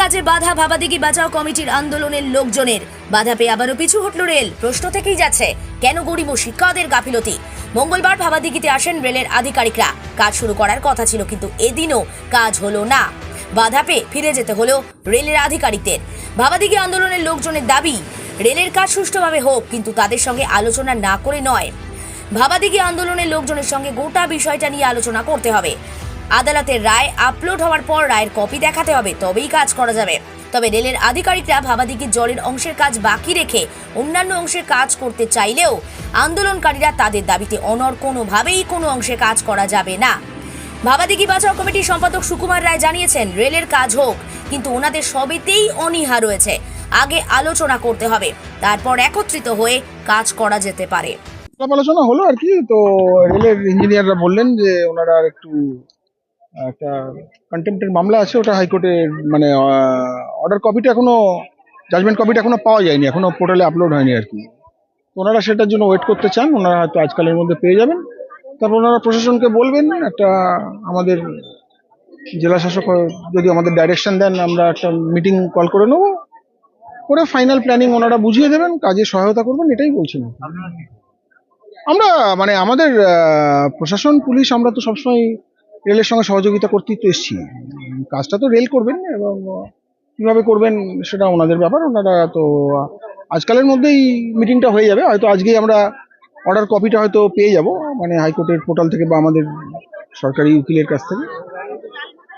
কাজে বাধা ভাবাদিগি বাঁচাও কমিটির আন্দোলনের লোকজনের। বাধা পেয়ে আবারও পিছু হটল রেল। প্রশ্ন থেকেই যাচ্ছে, কেন গরিব ও শিক্ষাদের গাফিলতি? মঙ্গলবার ভাবাদিগিতে আসেন রেলের আধিকারিকরা। কাজ শুরু করার কথা ছিল, কিন্তু এদিনও কাজ হলো না। বাধা পেয়ে ফিরে যেতে হলো রেলের আধিকারিকদের। ভাবাদিগি আন্দোলনের লোকজনের দাবি, রেলের কাজ সুষ্ঠুভাবে হোক, কিন্তু তাদের সঙ্গে আলোচনা না করে নয়। ভাবাদিগি আন্দোলনের লোকজনের সঙ্গে গোটা বিষয়টা নিয়ে আলোচনা করতে হবে। আদালতের রায় আপলোড হওয়ার পর রায়ের কপি দেখাতে হবে, তবেই কাজ করা যাবে। তবে রেলের আধিকারিকরা ভাবাদিগি জলের অংশের কাজ বাকি রেখে অন্যান্য অংশের কাজ করতে চাইলেও আন্দোলনকারীরা তাদের দাবিতে অনর কোনোভাবেই কোনো অংশে কাজ করা যাবে না। ভাবাদিগি বাঁচাও কমিটির সম্পাদক সুকুমার রায় জানিয়েছেন, রেলের কাজ হোক, কিন্তু ওনাদের সবেতেই অনীহা রয়েছে। আগে আলোচনা করতে হবে, তারপর একত্রিত হয়ে কাজ করা যেতে পারে। আলোচনা হলো আর কি, তো রেলের ইঞ্জিনিয়াররা বললেন যে ওনারা একটু একটা কন্টেম্পটের মামলা আছে ওটা হাইকোর্টে মানে অর্ডার কপিটা এখনও জাজমেন্ট কপিটা এখনও পাওয়া যায়নি এখনও পোর্টালে আপলোড হয়নি আর কি। ওনারা সেটার জন্য ওয়েট করতে চান ওনারা হয়তো আজকালের মধ্যে পেয়ে যাবেন। তারপর ওনারা প্রশাসনকে বলবেন একটা আমাদের জেলা শাসক যদি আমাদের ডাইরেকশন দেন আমরা একটা মিটিং কল করে নেব। করে ফাইনাল প্ল্যানিং ওনারা বুঝিয়ে দেবেন কাজে সহায়তা করবেন এটাই বলছেন। আমরা মানে আমাদের প্রশাসন পুলিশ আমরা তো সবসময় রেলের সঙ্গে সহযোগিতা করতেই তো এসছি। কাজটা তো রেল করবেন, এবং কীভাবে করবেন সেটা ওনাদের ব্যাপার, ওনারা তো আজকালের মধ্যেই মিটিংটা হয়ে যাবে, হয়তো আজকেই আমরা অর্ডার কপিটা হয়তো পেয়ে যাব মানে হাইকোর্টের পোর্টাল থেকে বা আমাদের সরকারি উকিলের কাছ থেকে।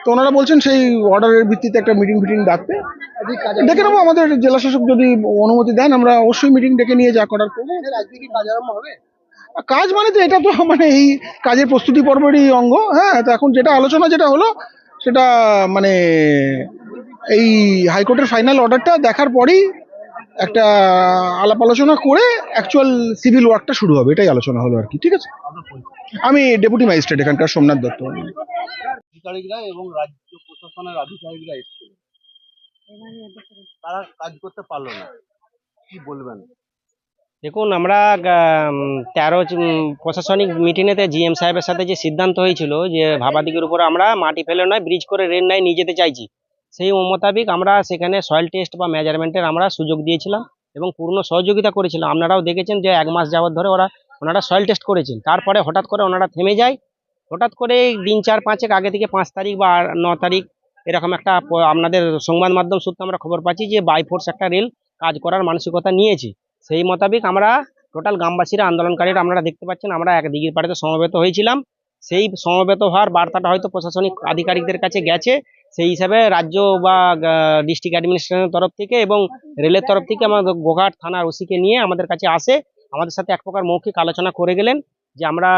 তো ওনারা বলছেন সেই অর্ডারের ভিত্তিতে একটা মিটিং ফিটিং ডাকতে ডেকে নেব, আমাদের জেলা শাসক যদি অনুমতি দেন, আমরা অবশ্যই মিটিং ডেকে নিয়ে যা করার করব। কাজ মানে তো এটা তো মানে এই কাজের প্রস্তুতি পর্বেরই অঙ্গ। হ্যাঁ তো এখন যেটা আলোচনা যেটা হলো, সেটা মানে এই হাইকোর্টের ফাইনাল অর্ডারটা দেখার পরেই একটা আলাপ আলোচনা করে অ্যাকচুয়াল সিভিল ওয়ার্কটা শুরু হবে, এটাই আলোচনা হলো আর কি, ঠিক আছে? আমি ডেপুটি ম্যাজিস্ট্রেট এখানকার সোমনাথ দত্ত। এবং রাজ্য প্রশাসনের আধিকারিকরা তারা কাজ করতে পারল না। কি বলবেন? দেখুন, আমরা তেরো প্রশাসনিক মিটিংয়েতে জিএম সাহেবের সাথে যে সিদ্ধান্ত হয়েছিল যে ভাবাদিকের উপর আমরা মাটি ফেলে নয় ব্রিজ করে রেল নাই নিয়ে যেতে চাইছি, সেই মোতাবেক আমরা সেখানে সয়েল টেস্ট বা মেজারমেন্টের আমরা সুযোগ দিয়েছিলাম এবং পূর্ণ সহযোগিতা করেছিলাম। আপনারাও দেখেছেন যে এক মাস যাওয়ার ধরে ওরা, ওনারা সয়েল টেস্ট করেছেন। তারপরে হঠাৎ করে ওনারা থেমে যায়। হঠাৎ করে দিন চার পাঁচেক আগে থেকে পাঁচ তারিখ বা ন তারিখ এরকম একটা আপনাদের সংবাদ মাধ্যম সূত্রে আমরা খবর পাচ্ছি যে বাইফোর্স একটা রেল কাজ করার মানসিকতা নিয়েছে। সেই মোতাবেক আমরা টোটাল গ্রামবাসীরা আন্দোলনকারীরা আপনারা দেখতে পাচ্ছেন, আমরা এক দিঘির পাড়েতে সমবেত হয়েছিলাম। সেই সমবেত হওয়ার বার্তাটা হয়তো প্রশাসনিক আধিকারিকদের কাছে গেছে। সেই হিসাবে রাজ্য বা ডিস্ট্রিক্ট অ্যাডমিনিস্ট্রেশনের তরফ থেকে এবং রেলের তরফ থেকে আমাদের গোঘাট থানার ওসিকে নিয়ে আমাদের কাছে আসে। আমাদের সাথে এক প্রকার মৌখিক আলোচনা করে গেলেন যে আমরা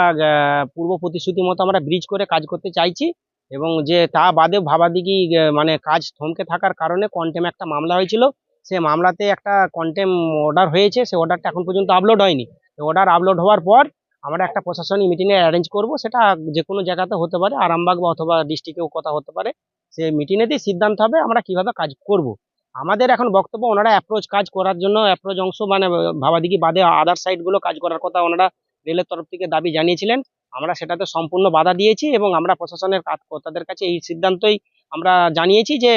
পূর্ব প্রতিশ্রুতি মতো আমরা ব্রিজ করে কাজ করতে চাইছি এবং যে তা বাদে ভাবাদিগি মানে কাজ থমকে থাকার কারণে কন্টেম একটা মামলা হয়েছিল। সে মামলাতে একটা কন্টেম অর্ডার হয়েছে, সে অর্ডারটা এখন পর্যন্ত আপলোড হয়নি। অর্ডার আপলোড হওয়ার পর আমরা একটা প্রশাসনিক মিটিংয়ে অ্যারেঞ্জ করব, সেটা যে কোনো জায়গাতে হতে পারে, আরামবাগ বা অথবা ডিস্ট্রিক্টেও কথা হতে পারে। সেই মিটিংয়েতেই সিদ্ধান্ত হবে আমরা কীভাবে কাজ করব। আমাদের এখন বক্তব্য, ওনারা অ্যাপ্রোচ কাজ করার জন্য অ্যাপ্রোচ অংশ মানে ভাবাদিগি বাদে আদার সাইডগুলো কাজ করার কথা ওনারা রেলের তরফ থেকে দাবি জানিয়েছিলেন। আমরা সেটাতে সম্পূর্ণ বাধা দিয়েছি এবং আমরা প্রশাসনের কর্তাদের কাছে এই সিদ্ধান্তই আমরা জানিয়েছি যে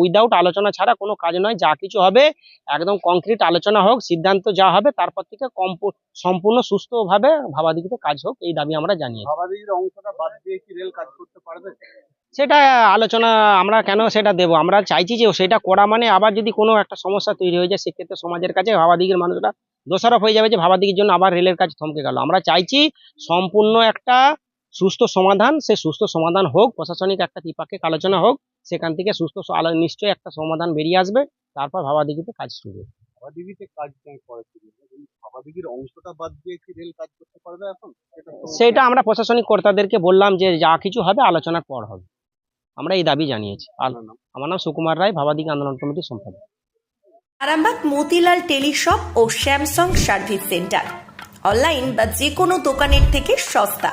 উইদাউট আলোচনা ছাড়া কোনো কাজ নয় যা কিছু হবে একদম কংক্রিট আলোচনা হোক সিদ্ধান্ত যা হবে তারপর থেকে সম্পূর্ণ সুস্থভাবে ভাবাদিগিতে কাজ হোক এই দাবি আমরা জানিয়েছি। অংশটা বাদ দিয়ে কি রেল কাজ করতে পারবে? সেটা আলোচনা আমরা কেন সেটা দেব? আমরা চাইছি যে সেটা করা মানে আবার যদি কোনো একটা সমস্যা তৈরি হয়ে যায় সেক্ষেত্রে সমাজের কাছে ভাবাদিগের মানুষরা দোষারোপ হয়ে যাবে যে ভাবাদিগির জন্য আবার রেলের কাজ থমকে গেল। আমরা চাইছি সম্পূর্ণ একটা সুস্থ সমাধান সে সুস্থ সমাধান হোক প্রশাসনিক একটা ত্রিপাক্ষিক আলোচনা হোক সেখান থেকে সুস্থ নিশ্চয়ই একটা সমাধান বেরিয়ে আসবে। তারপর ভাবাদিগিতে কাজ শুরু হবে। কাজ কেন অংশটা বাদ দিয়ে কি রেল কাজ করতে পারবে এখন? সেটা আমরা প্রশাসনিক কর্তাদেরকে বললাম যে যা কিছু হবে আলোচনার পর হবে। আমরা এই দাবি জানিয়েছি। আমার নাম সুকুমার রায় ভাবাদিগি আন্দোলন কমিটির সম্পাদক। আরামবাগ মতিলাল টেলিশপ ও স্যামসাং সার্ভিস সেন্টার। অনলাইন বা যে কোনো দোকানের থেকে সস্তা।